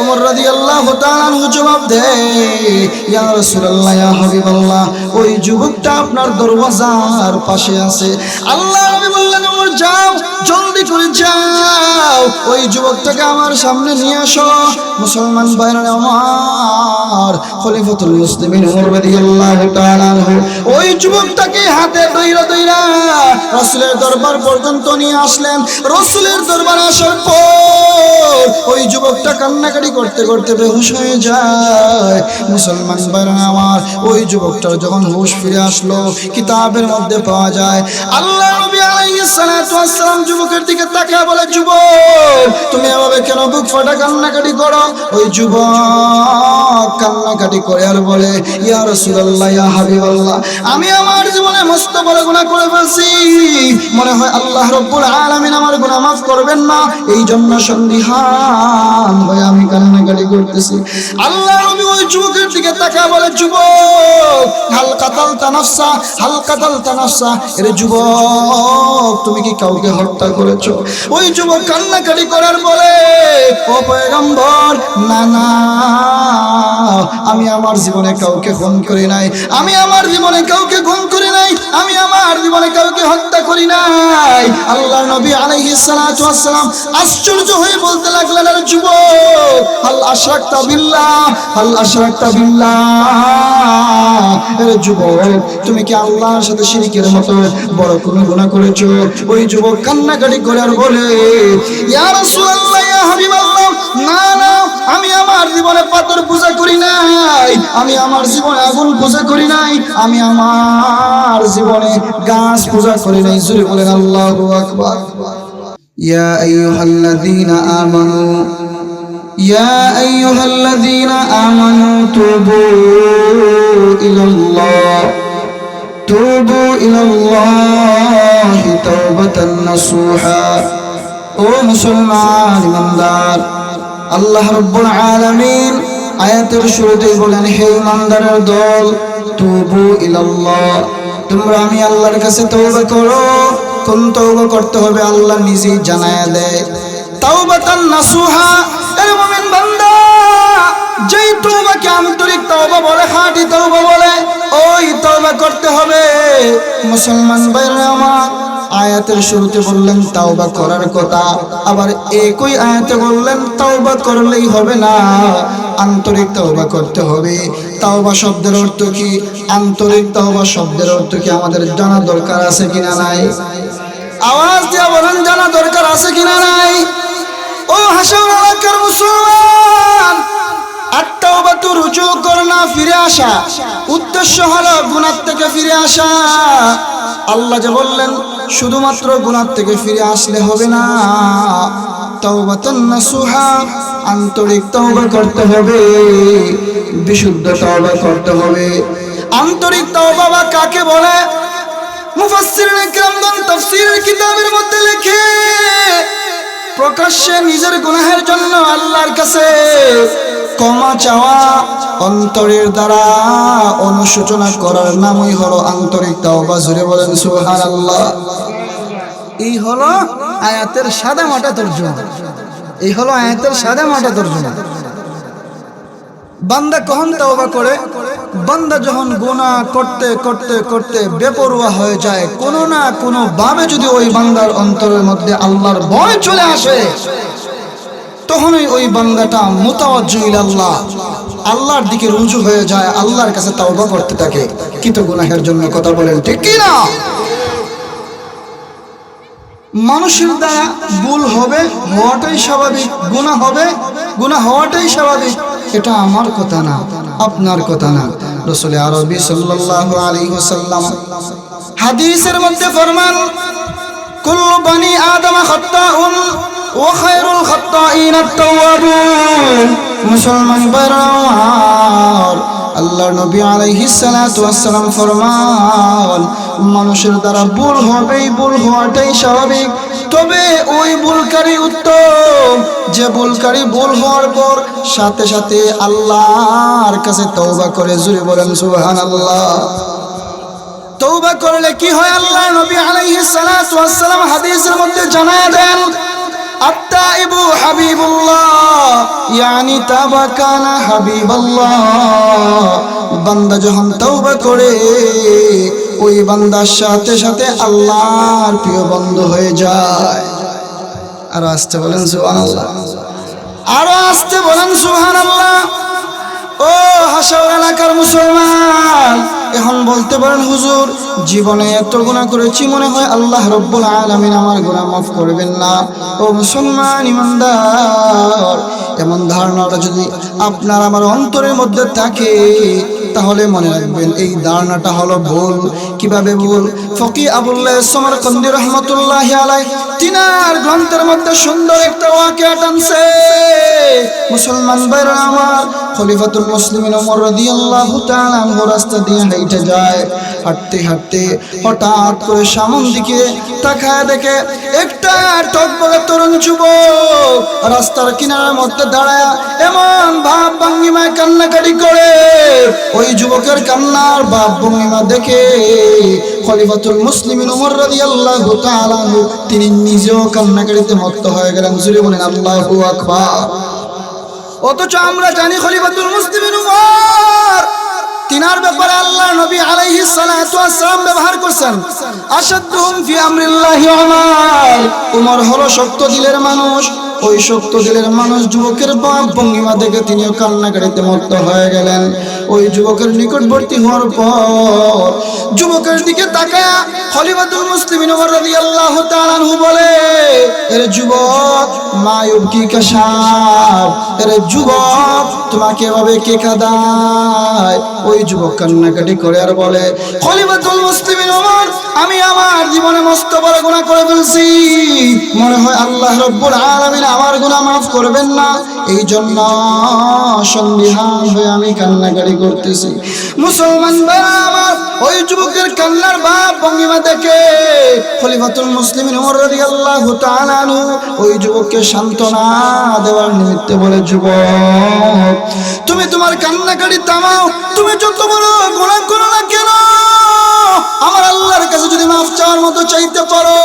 ওমর রাদি আল্লাহ জবাব দেয় হাবিব আল্লাহ ওই যুবকটা আপনার দরওয়াজার পাশে আছে। আল্লাহ যাও, জলদি করে যাও। ওই যুবকটাকে আমার সামনে নিয়ে আসো। মুসলমান ভাইরা আমার খলিফাতুল মুসলিমিন ওমর রাদিয়াল্লাহু তাআলা ওই যুবকটাকে হাতে রাসূলের দরবার পর্যন্ত নিয়ে আসলেন। রাসূলের দরবারে আসার পর ওই যুবকটা কান্নাকাটি করতে করতে বেহুশ হয়ে যায়। মুসলমান ভাইরা আমার ওই যুবকটার যখন হুশ ফিরে আসলো, কিতাবের মধ্যে পাওয়া যায়, আল্লাহ নবী আলাইহিস ওয়াস সালাম যুবকের দিকে তাকিয়ে বলে, যুবক, তুমি এভাবে কেন বুক ফাটা কান্নাকাটি করো? ওই যুবক কান্নাকাটি করে আর বলে, ইয়া রাসূলুল্লাহ, ইয়া হাবিবাল্লাহ, আমি আমার জীবনে মস্ত বড় গুনাহ করে ফেলছি। মনে হয় আল্লাহ রব্বুল আলামিন আমার গুনাহ মাফ করবেন না। এই জন্য সন্দিহান হয়ে আমি কান্নাকাটি করতেছি। আল্লাহ নবী ওই যুবকের দিকে তাকায় বলে, যুবক হাল কাতাল তানাফসা হাল কাতাল তানাফসা এর যুবক, তুমি কি কাউকে হত্যা করেছ? ওই যুবক কান্নাকাটি করার বলে, ও পয়গম্বর, না না, আমি আমার জীবনে কাউকে খুন করি নাই। আমি আমার জীবনে কাউকে খুন করি নাই। আমি আমার জীবনে কাউকে হত্যা করি নাই। আল্লাহ নবী আলাইহিস সালাতু ওয়াস সালাম আশ্চর্য হয়ে বলতে লাগলেন, আরে যুবক, হাল আশরাকতা বিল্লাহ, হাল আশরাকতা বিল্লাহ। আরে যুবক, তুমি কি আল্লাহর সাথে শিরিকের মতো বড় কোনো গুনাহ করেছ? ওই যুবক কান্নাকাটি করে আর বলে ইয়া রাসূলুল্লাহ ইয়া হাবিবাল্লাহ না না আমি আমার জীবনে পাথর পূজা করি নাই আমি আমার জীবনে আগুন পূজা করি নাই আমি আমার জীবনে গাছ পূজা করি নাই জুড়ে বলেন আল্লাহু আকবার ইয়া আইয়ুহাল্লাযীনা আমানু يا أيها الذين آمنوا توبوا إلى الله তুবু ইলাল্লাহি তাওবাতান নাসুহা ও মুসলমান আল্লাহ রাব্বুল আলামিন আয়াতের শুরুতেই বলেন, হে ইমানদারের দল, তুবু ইলাল্লাহ। তোমরা আমি আল্লাহর কাছে তওবা করো। কোন তওবা করতে হবে আল্লাহ নিজেই জানায়া দেয়। তাওবাতান নাসুহা এর মুমিন বান্দা যেই তওবাকে আন্তরিক তওবা বলে, খাঁটি তওবা বলে, ওই তওবা করতে হবে। মুসলমান ভাইরা আমার, আয়াতের শুরুতে বললেন, তাওবা করার কথা। আবার একই আয়াতে বললেন, তাওবা করলেই হবে না। আন্তরিক তাওবা করতে হবে। তাওবা শব্দের অর্থ কি? আন্তরিক তাওবা শব্দের অর্থ কি আমাদের জানা দরকার আছে কিনা নাই? আওয়াজ দিয়া বলেন, জানা দরকার আছে কিনা নাই? ও হাসান এলাকার মুসলমান ফিরে আসা। থেকে ফিরে আসা। যে বললেন, শুধুমাত্র থেকে ফিরে আসলে হবে না। আন্তরিক তওবা করতে হবে। বিশুদ্ধ তওবা করতে হবে। আন্তরিক তওবা কাকে বলে? তাফসীরের কিতাবের মধ্যে লেখে প্রকাশ্যে নিজের গুনাহের জন্য আল্লাহর কাছে ক্ষমা চাওয়া অন্তরের দ্বারা অনুশোচনা করার নামই হলো আন্তরিক তাওবা। জুড়ে বলেন, সুবহানাল্লাহ। এই হলো আয়াতের সাদা মাটা তর্জমা। এই হলো আয়াতের সাদা মাটা তর্জমা। বান্দা কখন তওবা করে? বান্দা যখন গুনাহ করতে করতে করতে বেপরোয়া হয়ে যায়, কোনো না কোনো ভাবে যদি ওই বান্দার অন্তরের মধ্যে আল্লাহর ভয় চলে আসে, তখনই ওই বান্দাটা আল্লাহ আল্লাহর দিকে রুজু হয়ে যায়, আল্লাহর কাছে তাওবা করতে থাকে। কিন্তু গুনাহের জন্য কথা বলেন, ঠিক কি না? মানুষের দ্বারা ভুল হবে, হওয়াটাই স্বাভাবিক গুণা হবে গুণা হওয়াটাই স্বাভাবিক। এটা আমার কথা না, আপনার কথা না। রসুল আরবি সাল্লাল্লাহু আলাইহি ওয়াসাল্লাম হাদিসের মধ্যে ফরমান, কুল্লু বানি আদম খাত্তাউন ওয়া খায়রুল খাত্তাইন আত-তাওয়াবুন। মুসলমান বাইরার আল্লাহ নবী আলাইহিস সালাতু ওয়াসসালাম ফরমান, মানুষের দ্বারা ভুল হবেই ভুল হওয়াটাই স্বাভাবিক। তবে ওই বুলকারি উত্তম, যে বুলকারি ভুল হওয়ার পর সাথে সাথে আল্লাহর কাছে তৌবা করে জুড়ে বলেন সুহান আল্লাহ তৌবা করলে কি হয় আল্লাহ নবী আলাইহিস সালাম হাদিসের মধ্যে জানায় দেন আত্তাইবু হাবিবুল্লাহ, ইয়ানি তাবা কানা হাবিবাল্লাহ। বান্দা যখন তওবা করে, ওই বান্দার সাথে সাথে আল্লাহর প্রিয় বন্ধু হয়ে যায়। আর আসতে বলেন সুবহানাল্লাহ। আর আসতে বলেন সুবহানাল্লাহ। ও হাসাও এলাকার মুসলমান। এখন বলতে পারেন, হুজুর, জীবনে এত গুণা করেছি মনে হয় আল্লাহ রব্বুল আলমিন আমার গুণা মাফ করবেন না। ও মুসলমান ইমানদার, এমন ধারণাটা যদি আপনার আমার অন্তরের মধ্যে থাকে তাহলে মনে রাখবেন, এই ধারণাটা হলো ভুল। কীভাবে ভুল? ফকি আবুল্লাহ সমরকন্দি রহমতুল্লাহ আলাই তিনার গ্রন্থের মধ্যে সুন্দর একটা ওয়াকিয়া টানছে। মুসলমান ভাইরা আমার, খলিফাতুল মুসলিমিন ওমর রাদিয়াল্লাহু তাআলা আনহু রাস্তা দিয়ে হেঁটে যায়। হাঁটতে হাঁটতে হঠাৎ করে সামন দিকে তাকায় দেখে একটা টকবগে তরুণ যুবক রাস্তার কিনারার মধ্যে দাঁড়ায় এমন ভাব ভঙ্গিমায় কান্নাকাটি করে। ওই যুবকের কান্নার বাপ ভঙ্গিমা দেখে খলিফাতুল মুসলিমিন ওমর রাদিয়াল্লাহু তাআলা আনহু, তিনি নিজেও কান্নাকাটিতে মত্ত হয়ে গেলেন। জুড়ে বলেন, আল্লাহু অথচ আমরা জানি খলিফাতুল মুসলিমিন উমর, তিনার ব্যাপারে আল্লাহ নবী আলাইহিস সালাতু ওয়াসসালাম ব্যবহার করছেন। আসাদুহুম ফি আমরিল্লাহি উমর উমর হলো শক্ত দিলের মানুষ ওই শক্ত দিলের মানুষ যুবকের বাপ ভঙ্গিমা দেখে তিনিও কান্নাকাটিতে মত্ত হয়ে গেলেন। ওই যুবকের নিকটবর্তী হওয়ার পর যুবকের দিকে তাকায়া খলিফাতুল মুসলিমিন ওমর রাদিয়াল্লাহু তাআলা আনহু বলে, এর যুবক মা ইউবকি কাশাব এর যুবক, তোমাকে এভাবে কে কাদায়? ওই যুবক কান্নাকাটি করে আর বলে খলিফাতুল মুসলিমিন ওমর আমি আমার জীবনে মস্ত বড় গুনাহ করে ফেলছি। মনে হয় আল্লাহ রব্বুল আলামিন আমার গুনাহ মাফ করবেন না। এই জন্য সন্দিহান হয়ে আমি কান্নাকাটি করতেছি। মুসলমান আমার, ওই যুবকের কান্নার ভাব ভঙ্গিমা দেখে খলিফাতুল মুসলিমিন ওমর রাদিয়াল্লাহু তাআলা ওই যুবককে সান্ত্বনা দেওয়ার নিমিত্তে বলে, যুবক, তুমি তোমার কান্নাকাটি থামাও। তুমি যত বড় গুনাহ করো না কেন? আমার আল্লাহর কাছে যদি মাফ চাওয়ার মতো চাইতে পারো,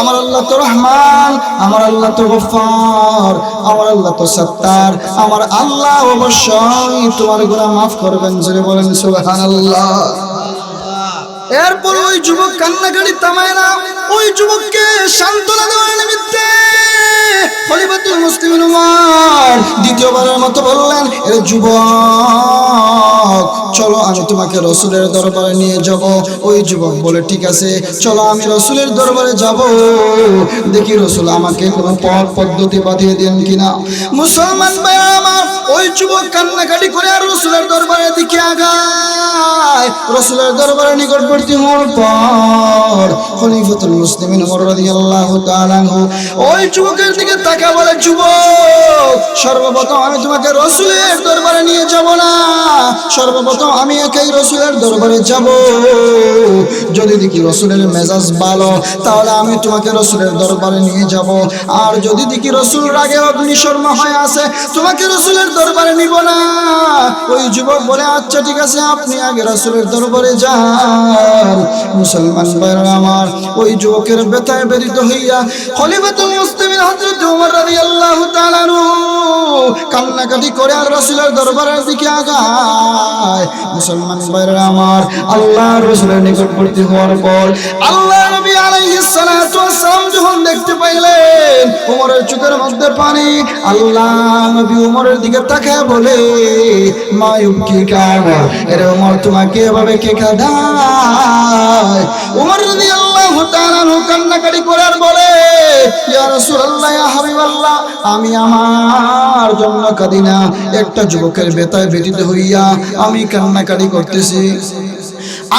আমার আল্লাহ তো রহমান, আমার আল্লাহ তো গফার, আমার আল্লাহ তো সত্তার, আমার আল্লাহ অবশ্যই তোমার গুণা মাফ করবেন, জোরে বলেন সুবহানাল্লাহ। এরপর ওই যুবক কান্নাকাটি থামায় না। ওই যুবককে সান্ত্বনা দেওয়ার নিমিত্তে খলিফাতুল মুসলিমিন উমর দ্বিতীয়বারের মতো বললেন এর যুবক, চলো আমি তোমাকে রসুলের দরবারে নিয়ে যাব। ওই যুবক বলে, ঠিক আছে, চলো আমি রসুলের দরবারে যাব। দেখি রসুল আমাকে কোনো পথ পদ্ধতি পাঠিয়ে দেন কিনা। মুসলমান ভাই আমার, ওই যুবক কান্নাকাটি করে আর রসুলের দরবারে দিকে আগায়। রসুলের দরবারে নিকটবর্তী হওয়ার পর খলিফাতুল আনহু, ওই যুবকের দিকে তাকা বলে, যুবক, সর্বপ্রথম আমি তোমাকে রসুলের দরবারে নিয়ে যাব না। সর্বপ্রথম আমি রসুলের দরবারে যাব। যদি দেখি রসুলের মেজাজ ভালো, তাহলে আমি তোমাকে রসুলের দরবারে নিয়ে যাব। আর যদি দেখি রসুল রাগে অগ্নিশর্মা হয়ে আছে, তোমাকে রসুলের দরবারে নিব না। ওই যুবক বলে আচ্ছা ঠিক আছে, আপনি আগে রসুলের দরবারে যান। মুসলমান আমার, ওই যুবকের ব্যথায় ব্যথিত হইয়া খলিফাতুল মুসলিমিন হযরত ওমর রাদিয়াল্লাহু তাআলা আনহু কান্নাকাটি করে আর রাসূলের দরবারের দিকে আগায়। মুসলমান ভাইরা আমার, আল্লাহর রাসূলের নিকটবর্তী হওয়ার পর আল্লাহ নবী আলাইহিস সালাতু ওয়াসসালাম যখন দেখতে পাইলেন ওমরের চোখের মধ্যে পানি, আল্লাহ নবী ওমরের দিকে তাকায় বলে, মা ইউবকি কানা এরে ওমর তোমাকে এভাবে কে কাঁদায়? ওমর রাদিয়াল্লাহু করে আর বলে আমি আমার জন্য কাঁদি না একটা যুবকের বেতায় হইয়া আমি করতেছি।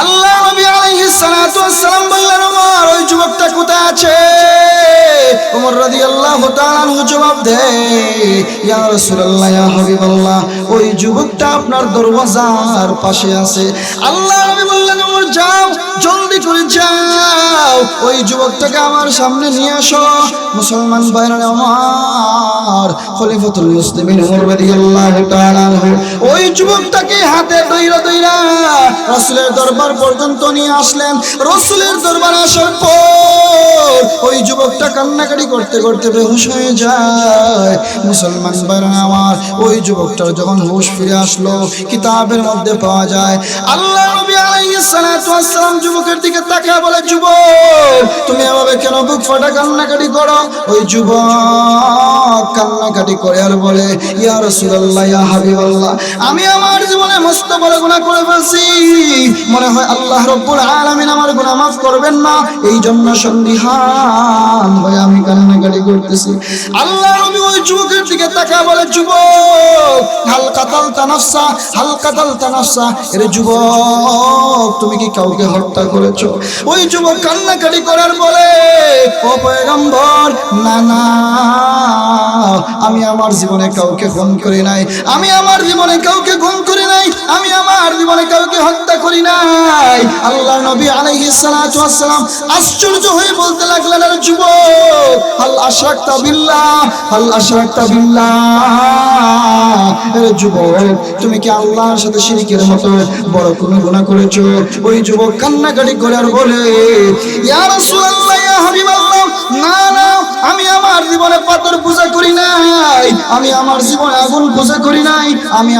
আল্লাহ নবী আলাইহিস সালাতু বললেন, ওমর, ওই যুবকটা কোথায় আছে? ওমর রাদিয়াল্লাহু তাআলা জবাব দেয় ইয়া রাসূলুল্লাহ, ইয়া হাবিবাল্লাহ, ওই যুবকটা আপনার দরওয়াজার পাশে আছে। আল্লাহ নবী বললেন যাও, জলদি করে যাও। ওই যুবকটাকে আমার সামনে নিয়ে আসো। মুসলমান ভাইরা আমার খলিফাতুল মুসলিমিন ওমর রাদিয়াল্লাহু তাআলা। ওই যুবকটাকে হাতে দইরা দইরা রাসূলের দরবার পর্যন্ত নিয়ে আসলেন। রাসূলের দরবার আসার পর ওই যুবকটা কান্নাকাটি করতে করতে বেহুশ হয়ে যায়। মুসলমান ভাইরা আমার ওই যুবকটার যখন হুশ ফিরে আসলো, কিতাবের মধ্যে পাওয়া যায়, আল্লাহ নবী আলাইহিস সালাতু সালাম যুবকের দিকে তাকিয়ে বলে, যুবক, তুমি এভাবে কেন বুক ফাটা কান্নাকাটি করো? ওই যুবক কান্নাকাটি করে আর বলে, ইয়া রাসূলুল্লাহ, ইয়া হাবিবাল্লাহ, আমি আমার জীবনে মস্ত বড় গুনাহ করে ফেলছি। মনে হয় আল্লাহ রব্বুল আলামিন আমার গুনাহ মাফ করবেন না। এই জন্য সন্দিহান ভাই আমি কান্নাকাটি করতেছি। আল্লাহ নবী ওই যুবকের দিকে তাকা বলে, যুবক হাল কাতাল তানাফসা হাল কাতাল তানাফসা এর যুবক, তুমি কি কাউকে হত্যা করেছ? ওই যুবক কান্নাকাটি করার বলে, ও পয়গম্বর, না না, আমি আমার জীবনে কাউকে খুন করি নাই। আমি আমার জীবনে কাউকে খুন করি নাই। আমি আমার জীবনে কাউকে হত্যা করি নাই। আল্লাহ নবী আলাইহিস সালাতু ওয়াস আশ্চর্য হয়ে বলতে লাগলেন, আরে যুবক, হাল আশরাকতা বিল্লাহ, হাল আশরাকতা বিল্লাহ। আরে যুবক, তুমি কি আল্লাহর সাথে শিরকের মতো বড় কোনো গুনাহ করেছ? ওই যুবক কান্নাকাটি করে আর বলে, ইয়া রাসূলুল্লাহ, ইয়া হাবিবাল্লাহ, না না, আমি পূজা নাই, আমি আগুন পূজা নাই, আমি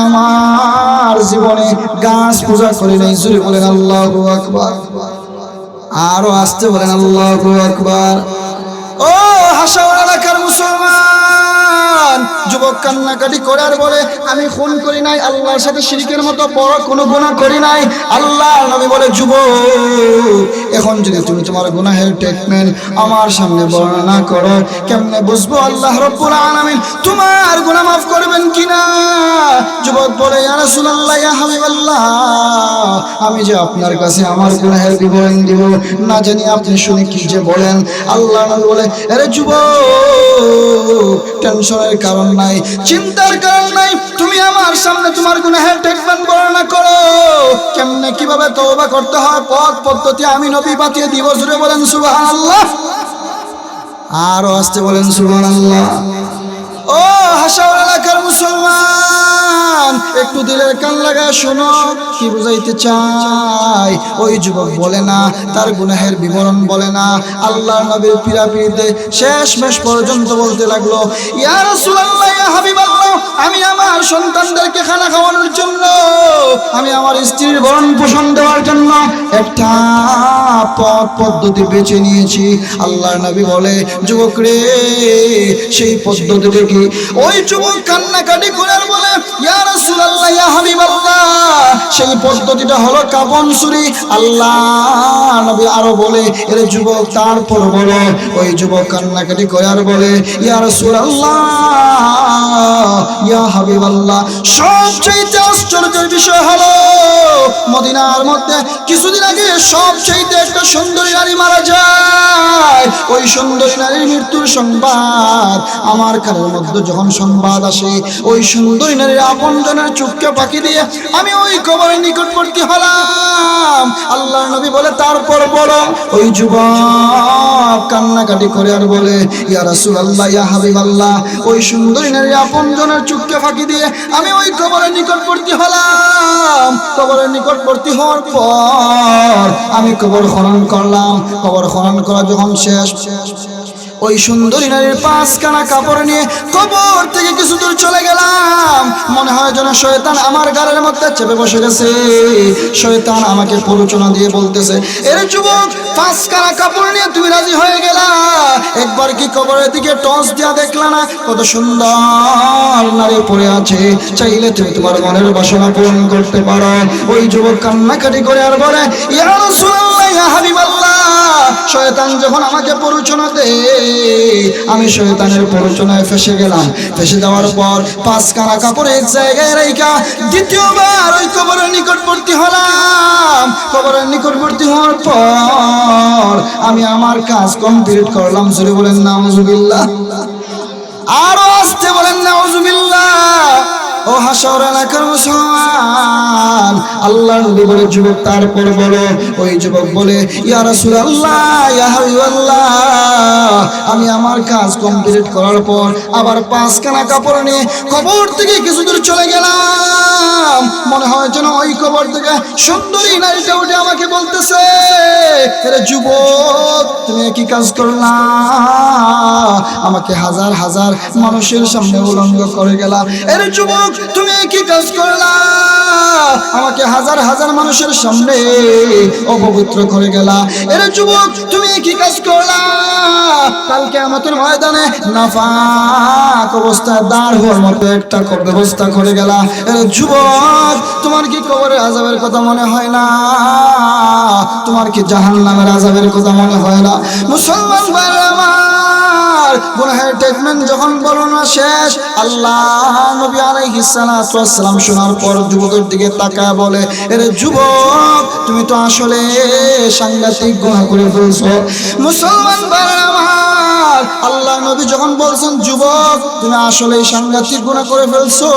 গাছ পূজা নাই। আরও আসতে বলেন, আল্লাহু আকবার। ও হাসাওয়ার এলাকার মুসলমান? যুবক কান্নাকাটি করার বলে আমি খুন করি নাই, আল্লাহর সাথে শিরিকের মতো বড় কোনো গুনাহ করি নাই। আল্লাহ নবী বলে, যুবক, এখন যদি তুমি তোমার গুনাহের ট্রিটমেন্ট আমার সামনে বর্ণনা করো, কেমনে বুঝব আল্লাহ রব্বুল আলামিন তোমার গুনাহ মাফ করবেন কিনা? যুবক বলে, ইয়া রাসূলুল্লাহ, ইয়া হাবিবাল্লাহ, আমি যে আপনার কাছে আমার গুনাহের বিবরণ দিব, না জানি আপনি শুনে কি যে বলেন? আল্লাহ নবী বলে, আরে যুবক টেনশনের কারণ নাই, চিন্তার কারণ নাই। তুমি আমার সামনে তোমার গুনাহের ট্রিটমেন্ট বর্ণনা করো। কেমনে, কীভাবে তওবা করতে হয়? পথ পদ্ধতি আমি নবী বাতিয়ে দিব জুড়ে বলেন সুবহানাল্লাহ। আরও আসতে বলেন সুবহানাল্লাহ। ও হাসাওয়ার এলাকার মুসলমান, একটু দিলের কান লাগা শোনো, কি বুঝাইতে চাই? ওই যুবক বলে না, তার গুনাহের বিবরণ বলে না। আল্লাহ নবীর পিরাপিরিতে শেষ মেশ পর্যন্ত বলতে লাগল, ইয়া রাসূলুল্লাহ, ইয়া হাবিবাল্লাহ, আমি আমার সন্তানদেরকে খানা খাওয়ানোর জন্য, আমি আমার স্ত্রীর ভরণ পোষণ দেওয়ার জন্য একটা পথ, পদ্ধতি বেছে নিয়েছি। আল্লাহর নবী বলে, যুবক রে, সেই পদ্ধতিটা কি ওই যুবক কান্নাকাটি করে আর বলে, ইয়া রাসূলুল্লাহ, ইয়া হাবিবাল্লাহ, সেই পদ্ধতিটা হলো কাপন সুরি আল্লাহ নবী আরও বলে, এর যুবক, তারপর বলে, ওই যুবক কান্নাকাটি করে আর বলে, ইয়া রাসূলুল্লাহ, ইয়া হাবিবাল্লাহ, সবচেয়ে আশ্চর্যের বিষয় হলো, মদিনার মধ্যে কিছুদিন আগে সবচেয়ে একটা সুন্দরী নারী মারা যায়। ওই সুন্দরী নারীর মৃত্যুর সংবাদ আমার কানের মধ্যে যখন সংবাদ আসে, ওই সুন্দরী নারীর আপন জনের চুপকে পাখি দিয়ে আমি ওই কবরের নিকটবর্তী হলাম। আল্লাহ নবী বলে, তারপর বলো ওই যুবক কান্নাকাটি করে আর বলে, ইয়া রাসূলুল্লাহ, ইয়া হাবিবাল্লাহ, ওই সুন্দরী নারীর আপন জনের চুপকে ফাঁকি দিয়ে আমি ওই কবরের নিকটবর্তী হলাম। কবরের নিকটবর্তী হওয়ার পর আমি কবর খনন করলাম। কবর খনন করা যখন শেষ, ওই সুন্দরী নারীর পাঁচখানা কাপড় নিয়ে কবর চলে গেলাম। মনে হয় যেন শয়তান আমার গালের মধ্যে চেপে বসে গেছে। শয়তান আমাকে প্ররোচনা দিয়ে বলতেছে, এর যুবক, পাঁচখানা কাপড় নিয়ে তুমি রাজি হয়ে গেলা। একবার কি কবরের দিকে টস দিয়া দেখলা না? কত সুন্দর নারী পড়ে আছে। চাইলে তুমি তোমার মনের বাসনা পূরণ করতে পারো। ওই যুবক কান্নাকাটি করে আর বলে, ইয়া রাসূলুল্লাহ হাবিবাল্লাহ। শয়তান যখন আমাকে প্ররোচনা দেয়, আমি শয়তানের প্ররোচনায় ফেসে গেলাম। ফেসে যাওয়ার পর পাঁচ কানা কাপড় এক জায়গায় রেখা দ্বিতীয়বার ওই কবরের নিকটবর্তী হলাম। কবরের নিকটবর্তী হওয়ার পর আমি আমার কাজ কমপ্লিট করলাম। জুড়ে বলেন নাম নাউজুবিল্লাহ। আরও আসতে বলেন, নাউজুবিল্লাহ। ও হাসর এলাকার মুসলমান আল্লাহ নবী বলে, যুবক তারপর বলো, ওই যুবক বলে আমি আমার কাজ কমপ্লিট করার পর আবার পাঁচখানা কাপড় নিয়ে কবর থেকে কিছু দূর চলে গেলাম। মনে হয় যেন ওই কবর থেকে সুন্দরী নারীটা উঠে আমাকে বলতেছে যুবক, তুমি কি কাজ করলা। আমাকে হাজার হাজার মানুষের সামনে উলঙ্গ করে গেলা আরে যুবক তুমি কি কাজ করলা? আমাকে হাজার হাজার মানুষের সামনে অপবিত্র করে গেলা। এরে যুবক, তুমি কি কাজ করলা? কালকে আমাদের ময়দানে নাফাক অবস্থায় দাঁড় হওয়ার মতো একটা ব্যবস্থা করে গেলা। এরে যুবক, তোমার কি কবরের আজাবের কথা মনে হয় না? তোমার কি জাহান নামের আজাবের কথা মনে হয় না? মুসলমান ভাইরা গুনাহের ট্রিটমেন্ট যখন বর্ণনা শেষ, আল্লাহ নবী আলাইহিসসালাম শোনার পর যুবকের দিকে তাকায় বলে, এরে যুবক, তুমি তো আসলে সাংঘাতিক গুনাহ করে ফেলছো। মুসলমান আমার আল্লাহ নবী যখন বলছেন, যুবক, তুমি আসলে সাংঘাতিক গুনাহ করে ফেলছো।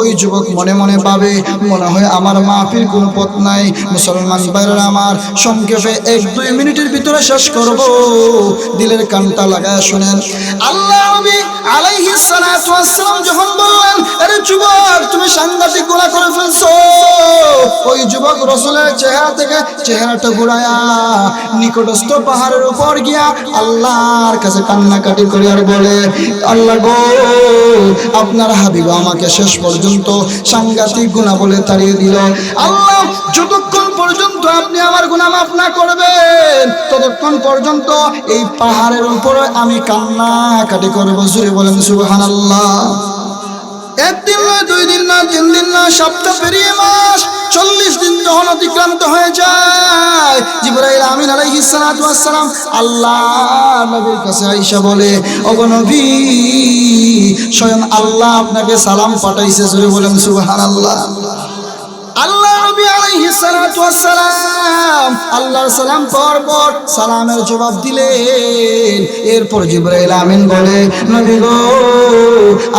ওই যুবক মনে মনে ভাবে, মনে হয় আমার মাফির কোনো পথ নাই, মুসলমান ভাইরা আমার সংক্ষেপে এক দুই মিনিটের ভিতরে শেষ করব। দিলের কানটা লাগায় শুনেন। আল্লাহ নবী আলাইহিস সালাতু ওয়াস সালাম যখন বললেন, আরে যুবক, তুমি সাংঘাতিক গুনাহ করে ফেলছো। ওই যুবক রসুলের চেহারা থেকে চেহারাটা ঘুরায়া নিকটস্থ পাহাড়ের উপর গিয়া আল্লাহর কাছে কান্নাকাটি করে আর বলে, আল্লাহ গো, আপনার হাবিব আমাকে শেষ পর্যন্ত সাংঘাতিক গুণা বলে তাড়িয়ে দিল। আল্লাহ, যতক্ষণ পর্যন্ত আপনি আমার গুণা মাফ না করবেন, ততক্ষণ পর্যন্ত এই পাহাড়ের উপরে আমি কান্নাকাটি করব। জুড়ে বলেন সুবহান আল্লাহ একদিন নয়, দুই দিন না তিন দিন না সপ্তাহ পেরিয়ে মাস, চল্লিশ দিন যখন অতিক্রান্ত হয়ে যায়, জিবরাইল আমিন আলাইহিস সালাতু ওয়াস সালাম আল্লাহ নবীর কাছে আইসা বলে, ওগো নবী, স্বয়ং আল্লাহ আপনাকে সালাম পাঠাইছে। জোরে বলেন, সুবহানাল্লাহ। আল্লাহ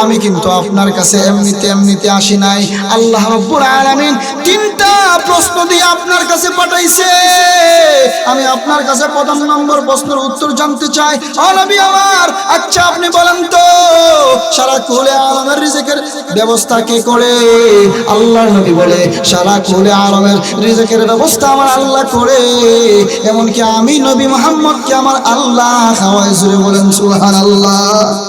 আমি কিন্তু আপনার কাছে এমনিতে এমনিতে আসি নাই। আল্লাহ রাব্বুল আলামিন তিনটা প্রশ্ন দিয়ে আপনার কাছে পাঠাইছে। আমি আপনার কাছে প্রথম নম্বর প্রশ্নের উত্তর জানতে চাই। নবী আমার আচ্ছা আপনি বলেন তো, সারা কুলে আলমের রিজিকের ব্যবস্থা কে করে? আল্লাহ নবী বলে সারা কোলে আরবের রিজেকের ব্যবস্থা আমার আল্লাহ করে। এমনকি আমি নবী মোহাম্মদকে আমার আল্লাহ খাওয়াই জুড়ে বলেন সুহান আল্লাহ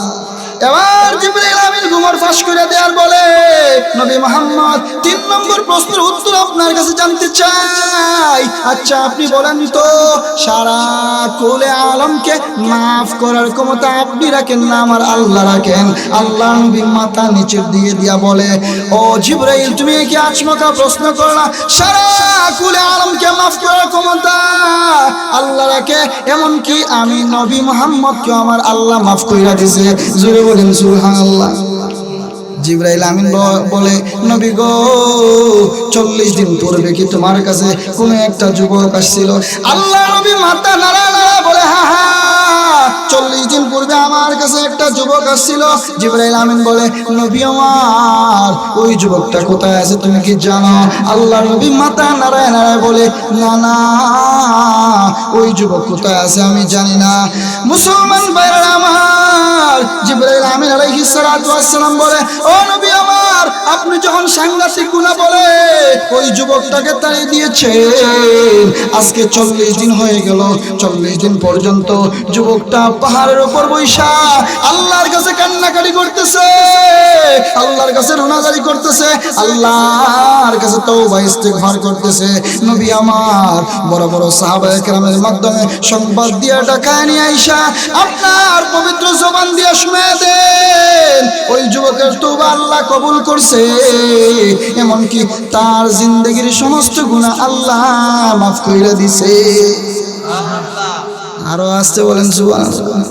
এবার জিবরাইল আমিন ঘুমর ফাঁস করে দেওয়ার বলে নবী মোহাম্মদ তিন নম্বর প্রশ্নের উত্তর আপনার কাছে জানতে চাই। আচ্ছা আপনি বলেন তো, সারা কোলে আলমকে মাফ করার ক্ষমতা আপনি রাখেন না, আমার আল্লাহ রাখেন? আল্লাহ নবী মাথা নিচের দিয়ে দিয়া বলে, ও জিবরাইল, তুমি কি আচমকা প্রশ্ন করলা সারা কুলে আলমকে মাফ করার ক্ষমতা আল্লাহ রাখে? এমনকি আমি নবী মোহাম্মদকে আমার আল্লাহ মাফ কইরা দিছে। জুড়ে বলেন, সুবহানাল্লাহ। জিব্রাইল আমিন বলে, নবী গো, চল্লিশ দিন পূর্বে কি তোমার কাছে কোনো একটা যুবক আসছিল? আল্লাহ নবী মাতা নাড়া কাছে একটা যুবক আসছিল। জিব্রাইল আমিন বলে, নবী আমার, ওই যুবকটা কোথায় আছে তুমি কি জানো? আল্লাহ নবী মাথা নাড়ায় নাড়ায় বলে, না না, ওই যুবক কোথায় আছে আমি জানি না। মুসলমান বাইরা আমার, জিব্রাইল আমিন আলাইহিস সালাতু ওয়াস সালাম বলে, ও নবী আমার, আপনি যখন সাংঘাতিক গুনাহ বলে, ওই যুবকটাকে তাড়িয়ে দিয়েছে আজকে চল্লিশ দিন হয়ে গেল, চল্লিশ দিন পর্যন্ত যুবকটা পাহাড়ের উপর বৈশা আল্লাহর কাছে কান্নাকাটি করতেছে, আল্লাহর কাছে রোনাজারি করতেছে, আল্লাহর কাছে তওবা, ইস্তেগফার করতেছে। নবী আমার বড় বড় সাহাবায়ে কেরামের মাধ্যমে সংবাদ দিয়ে ডাকায় নিয়ে আইসা, আপনার পবিত্র জবান দিয়ে শুনে দেন। ওই যুবকের তওবা আল্লাহ কবুল করছে, এমনকি তার জিন্দগির সমস্ত গুনাহ আল্লাহ মাফ কইরা দিছে। আরও আসতে বলেন, সুবহানাল্লাহ।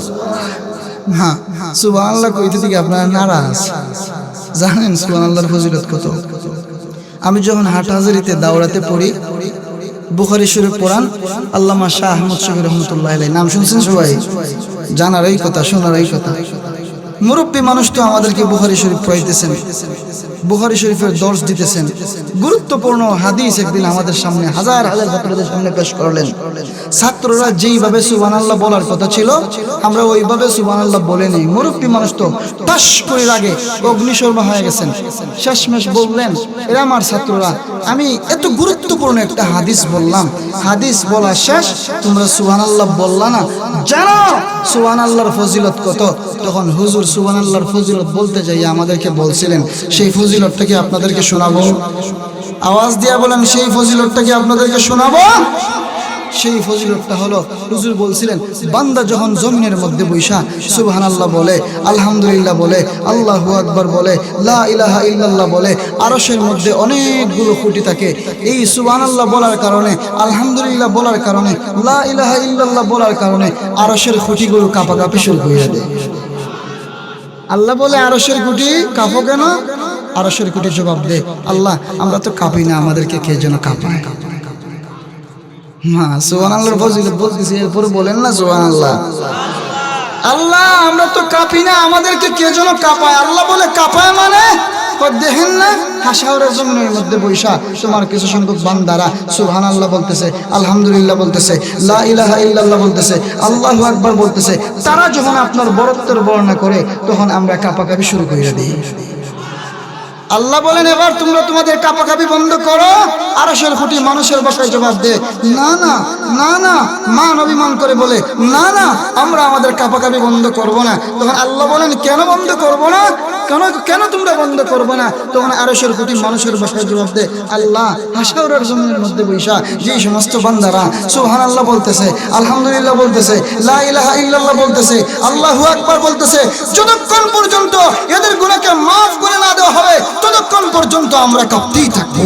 হ্যাঁ আল্লাহ কইতে থেকে আপনারা নারাজ। জানেন সুবাহ আল্লাহর ফজিলত কত? আমি যখন হাটহাজারিতে দাওরাতে পড়ি, বুখারি শরীফ পড়ান, আল্লামা শাহ আহমদ শফি রহমতুল্লাহ নাম শুনছেন সবাই? জানার এই কথা, শোনার এই কথা। মুরব্বী মানুষ তো আমাদেরকে বুখারি শরীফ পড়াইতেছেন। বুখারি শরীফের দর্শ দিতেছেন। গুরুত্বপূর্ণ হাদিস একদিন আমাদের সামনে হাজার হাজার ছাত্রদের সামনে পেশ করলেন। ছাত্ররা যেইভাবে সুবান আল্লাহ বলার কথা ছিল, আমরা ওইভাবে সুবান আল্লাহ বলে নেই। মুরব্বী মানুষ তো টাস করে লাগে অগ্নিশর্মা হয়ে গেছেন। শেষমেশ বললেন এরা আমার ছাত্ররা, আমি এত গুরুত্বপূর্ণ একটা হাদিস বললাম। হাদিস বলা শেষ, তোমরা সুবান আল্লাহ বললা না। জানো সুবান আল্লাহর ফজিলত কত? তখন হুজুর সুবান আল্লাহর ফজিলত বলতে যাই, আমাদেরকে বলছিলেন, সেই ফজিলতটা কি আপনাদেরকে শোনাবো। আওয়াজ দিয়া বলেন, সেই ফজিলতটা কি আপনাদেরকে শোনাবো। সেই ফজিলতটা হলো, হুজুর বলছিলেন, বান্দা যখন জমিনের মধ্যে বৈশা, সুবহানাল্লাহ বলে, আলহামদুলিল্লাহ বলে, আল্লাহু আকবার বলে, লা ইলাহা ইল্লাল্লাহ বলে, আরশের মধ্যে অনেকগুলো খুঁটি থাকে। এই সুবহানাল্লাহ বলার কারণে, আলহামদুলিল্লাহ বলার কারণে, লা ইলাহা ইল্লাল্লাহ বলার কারণে, আরশের খুঁটিগুলো কাঁপাকাঁপি শুরু হয়ে দেয় আল্লাহ বলে, আরশের গুটি কাঁপো কেন? আরশের গুটি জবাব দে, আল্লাহ, আমরা তো কাঁপি না, আমাদেরকে কে যেন কাঁপায়? সোহান বলেন না সোহান আল্লাহ আল্লাহ, আমরা তো কাঁপি না, আমাদেরকে কে যেন কাঁপায়? আল্লাহ বলে, কাঁপায় মানে? আল্লাহ বলতেছে, আলহামদুলিল্লাহ বলতেছে, লা বলতেছে, আল্লাহ আকবার বলতেছে। তারা যখন আপনার বরত্বের বর্ণনা করে, তখন আমরা কাপাকাপি শুরু করে দিই। আল্লাহ বলেন, এবার তোমরা তোমাদের কাপাকাপি বন্ধ করো, আরশের খুঁটি মানুষের বাসায় জবাব দে। না না না না মান অভিমান করে বলে, না না, আমরা আমাদের কাপাকাপি বন্ধ করব না। তখন আল্লাহ বলেন, কেন বন্ধ করব না? কেন কেন তোমরা বন্ধ করবে না? তখন আরশের খুঁটি মানুষের বাসায় জবাব দে, আল্লাহ হাসাউরের জমিনের মধ্যে বৈশা যে সমস্ত বান্দারা সুহান আল্লাহ বলতেছে, আলহামদুলিল্লাহ বলতেছে, লা ইল্লাল্লাহ বলতেছে, আল্লাহু আকবার বলতেছে, যতক্ষণ পর্যন্ত এদের গুণাকে মাফ করে না দেওয়া হবে ততক্ষণ পর্যন্ত আমরা কাঁপতেই থাকব।